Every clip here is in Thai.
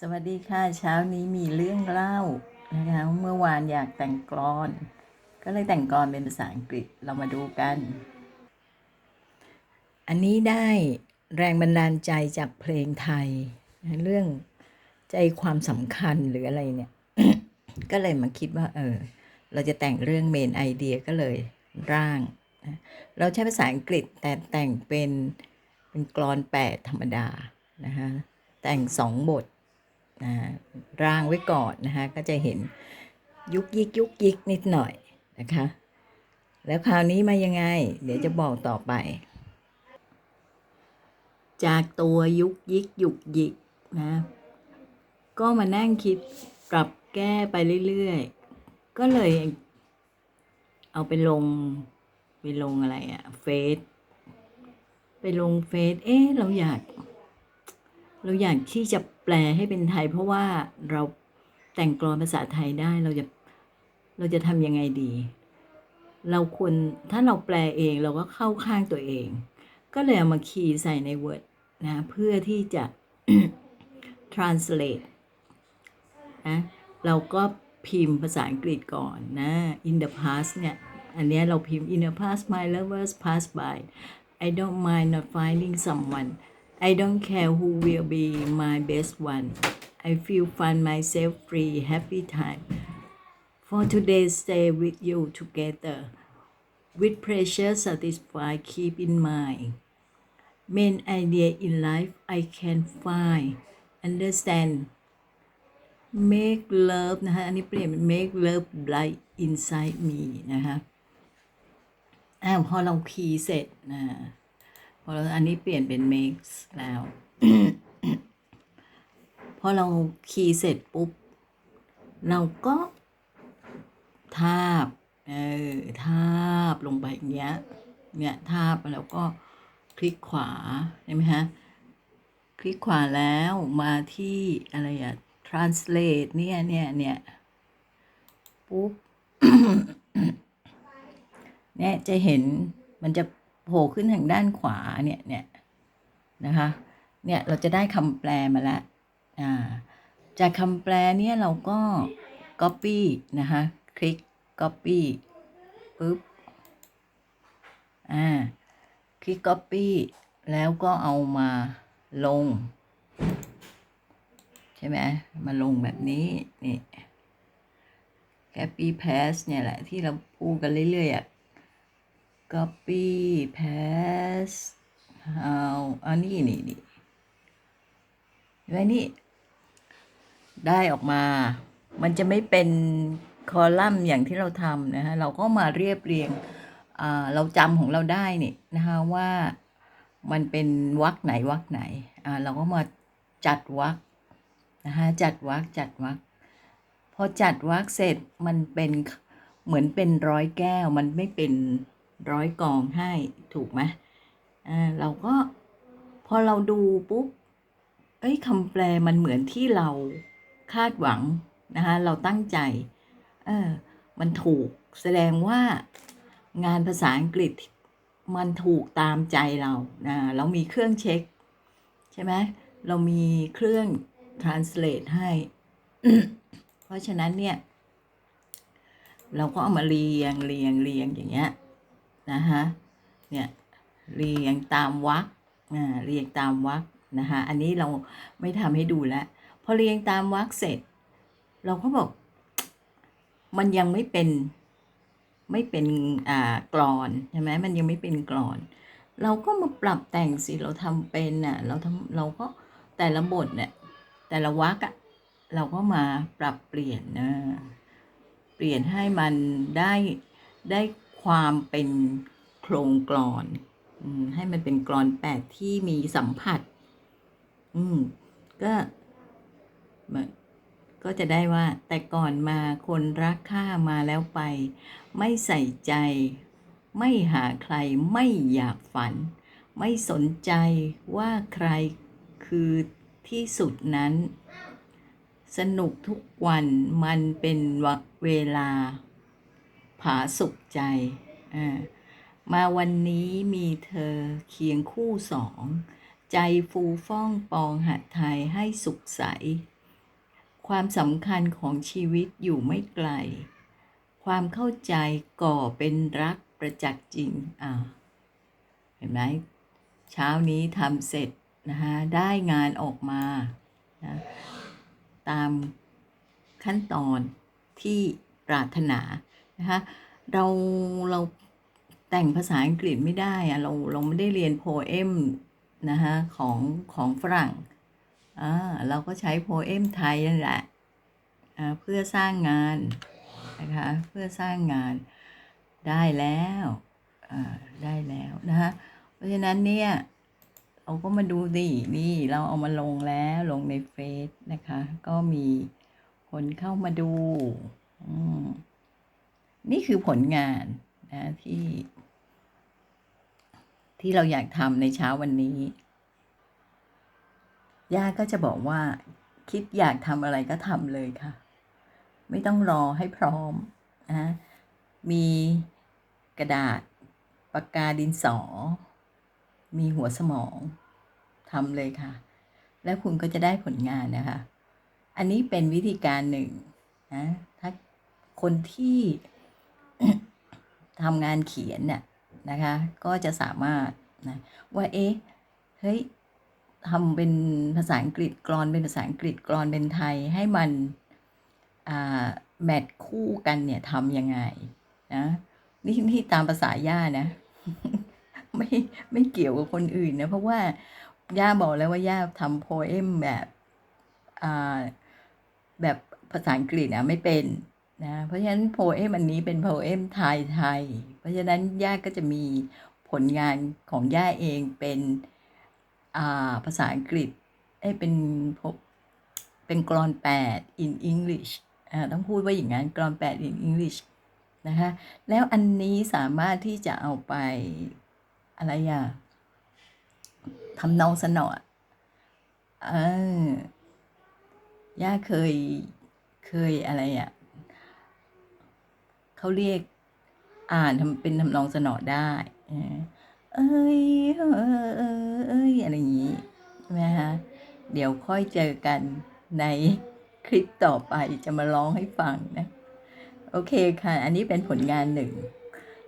สวัสดีค่ะเช้านี้มีเรื่องเล่านะคะเมื่อวานอยากแต่งกลอน ก็เลยแต่งกลอนเป็นภาษาอังกฤษเรามาดูกัน อันนี้ได้แรงบันดาลใจจากเพลงไทย เรื่องใจความสำคัญหรืออะไรเนี่ย ก็เลยมาคิดว่าเออเราจะแต่งเรื่องเมนไอเดียก็เลยร่าง เราใช้ภาษาอังกฤษแต่แต่งเป็นเป็นกลอนแปดธรรมดานะคะแต่งสองบท ร่างไว้ก่อนนะคะก็จะเห็นยุกยิกยุกยิกนิดหน่อยนะคะ แล้วคราวนี้มายังไง เดี๋ยวจะบอกต่อไป จากตัวยุกยิกยุกยิกนะก็มานั่งคิดปรับแก้ไปเรื่อยๆ ก็เลยเอาไปลงไปลงอะไรอะเฟซไปลงเฟซเอ๊ะเราอยาก เราอยากที่จะ แปลให้เป็นไทย เพราะว่าเราแต่งกลอนภาษาไทยได้เราจะเราจะทำยังไงดี เราควรถ้าเราแปลเองเราก็เข้าข้างตัวเอง ก็เลยเอามาคีย์ใส่ใน Word นะเพื่อที่จะ translate นะเราก็พิมพ์ภาษาอังกฤษก่อนนะ in the past เนี่ย อันนี้เราพิมพ์ in the past my lovers pass by I don't mind not finding someone I don't care who will be my best one I feel fun myself free happy time for today stay with you together with pleasure satisfied keep in mind main idea in life I can find understand make love นะคะ อันนี้เปลี่ยนเป็น make love light inside me นะคะอ่าพอเราคีย์เสร็จนะ พอเราอันนี้เปลี่ยนเป็น make แล้วพอเราคีย์เสร็จปุ๊บ เราก็ทาบเออทาบลงไปอย่างเงี้ยเนี่ยทาบแล้วก็คลิกขวาใช่ไหมฮะคลิกขวาแล้วมาที่อะไรอะ translate เนี่ยเนี่ยเนี่ยปุ๊บเนี่ยจะเห็นมันจะ โผล่ขึ้นทางด้านขวาเนี่ยเนี่ยนะคะเนี่ยเราจะได้คำแปลมาแล้วอ่าจากคำแปลเนี่ยเราก็ copy นะคะคลิก copy ปุ๊บอ่าคลิก copy แล้วก็เอามาลง ใช่ไหมมาลงแบบนี้นี่ copy paste เนี่ยแหละที่เราพูดกันเรื่อยๆอะ copy paste เอาอันนี้นี่นี่ไว้นี่ ได้ออกมา มันจะไม่เป็นคอลัมน์อย่างที่เราทำนะฮะ เราก็มาเรียบเรียงอ่าเราจำของเราได้นี่นะคะว่ามันเป็นวรรคไหนวรรคไหน อ่า เราก็มาจัดวรรคนะคะจัดวรรคจัดวรรคพอจัดวรรคเสร็จมันเป็นเหมือนเป็นร้อยแก้ว มันไม่เป็น ร้อยกองให้ถูกไหมเราก็พอเราดูปุ๊บเอ้ยคำแปลมันเหมือนที่เราคาดหวังนะคะเราตั้งใจเออมันถูกแสดงว่างานภาษาอังกฤษมันถูกตามใจเรานะเรามีเครื่องเช็ค ใช่ไหมเรามีเครื่อง translate ให้ เพราะฉะนั้นเนี่ย เราก็เอามาเรียงเรียงเรียงอย่างเงี้ย นะคะเนี่ยเรียงตามวรรคอ่าเรียงตามวรรคนะคะอันนี้เราไม่ทำให้ดูแล้วพอเรียงตามวรรคเสร็จ เราก็บอก มันยังไม่เป็นไม่เป็นอ่ากรอนใช่ไหมมันยังไม่เป็นกรอน เราก็มาปรับแต่งสิเราทำเป็นน่ะเราทำเราก็แต่ละบทเนี่ยแต่ละวรรคอะเราก็มาปรับเปลี่ยนนะเปลี่ยนให้มันได้ได้ ความเป็นโครงกรอนอให้มันเป็นกรอนแปดที่มีสัมผัส อืม ก็มก็จะได้ว่า แต่ก่อนมาคนรักข้ามาแล้วไป ไม่ใส่ใจ ไม่หาใครไม่อยากฝัน ไม่สนใจว่าใครคือที่สุดนั้น สนุกทุกวันมันเป็นวะเวลา ผาสุขใจอ่ามาวันนี้มีเธอเคียงคู่สอง ใจฟูฟ่องปองหัดไทยให้สุขใส ความสำคัญของชีวิตอยู่ไม่ไกล ความเข้าใจก่อเป็นรักประจักษ์จริงอ่าเห็นไหมเช้านี้ทำเสร็จนะคะได้งานออกมานะตามขั้นตอนที่ปรารถนา นะคะเราเราแต่งภาษาอังกฤษไม่ได้อะเราเราไม่ได้เรียนโพเอมนะคะของของฝรั่งอ่าเราก็ใช้โพเอมไทยนั่นแหละอ่าเพื่อสร้างงานนะคะเพื่อสร้างงานได้แล้วอ่าได้แล้วนะคะเพราะฉะนั้นเนี่ยเราก็มาดูดินี่เราเอามาลงแล้วลงในเฟซนะคะ ก็มีคนเข้ามาดูอืม นี่คือผลงานนะที่ ที่เราอยากทำในเช้าวันนี้ ย่าก็จะบอกว่า คิดอยากทำอะไรก็ทำเลยค่ะ ไม่ต้องรอให้พร้อมนะมีกระดาษปากกาดินสอ มีหัวสมองทำเลยค่ะ แล้วคุณก็จะได้ผลงานนะคะ อันนี้เป็นวิธีการหนึ่งนะถ้าคนที่ ทำงานเขียนเนี่ยนะคะ ก็จะสามารถนะว่าเอ๊ะเฮ้ยทำเป็นภาษาอังกฤษกรอนเป็นภาษาอังกฤษกรอนเป็นไทยให้มันแมทคู่กันเนี่ยทำยังไงนะนี่นี่ตามภาษาย่านะไม่ไม่เกี่ยวกับคนอื่นนะ เพราะว่าย่าบอกแล้วว่าย่าทำโพเอมแบบแบบภาษาอังกฤษอะไม่เป็น นะเพราะฉะนั้นโพเอมอันนี้เป็นโพเอมไทยไทย เพราะฉะนั้นย่าก็จะมีผลงานของย่าเองเป็นาภาษาอังกฤษเป็นกเป็นกรอนแปด in English ต้องพูดว่าอย่างนั้นกรอนแปด in English นะคะแล้วอันนี้สามารถที่จะเอาไปอะไรอะทำนองสนอเออย่าเคยเคยอะไรอะ เขาเรียกอ่านทำเป็นทำนองสนอได้เออเอ้ยเอ้ยเอ้ยเอ้ยอะไรอย่างนี้ใช่ไหมคะเดี๋ยวค่อยเจอกันในคลิปต่อไปจะมาร้องให้ฟังนะ โอเคค่ะ อันนี้เป็นผลงานหนึ่ง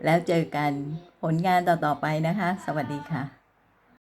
แล้วเจอกันผลงานต่อๆไปนะคะ สวัสดีค่ะ